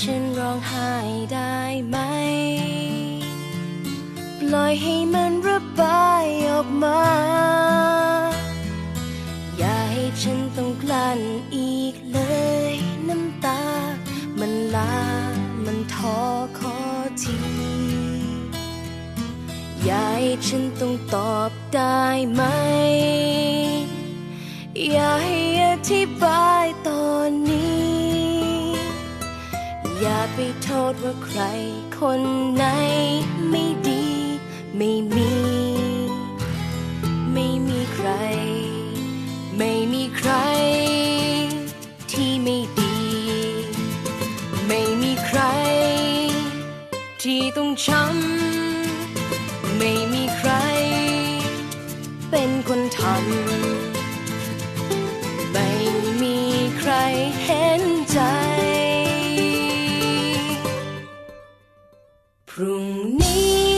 ฉันร้องไห้ได้ไหม ปล่อยให้มันระบายออกมา อย่าให้ฉันต้องกลั้นอีกเลย น้ำตา มันลา มันท้อขอที อย่าให้ฉันต้องตอบได้ไหม อย่าให้อธิบาย ไปโทษว่าใครคนไหนไม่ดี ไม่มี ไม่มีใคร ไม่มีใคร ที่ไม่ดี ไม่มีใคร ที่ต้องช้ำไม่มีใคร พรุ่งนี้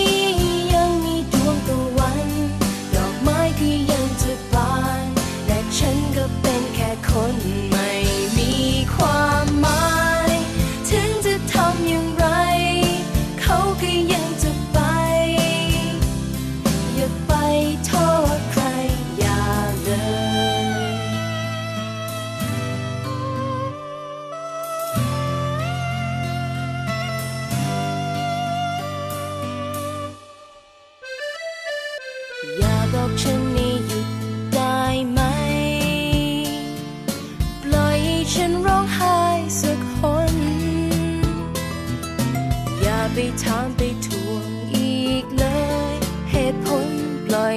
ฉันให้หยุดได้ไหม ปล่อยฉันร้องไห้สักคน อย่าไปถามไปทวงอีกเลย เหตุผลปล่อย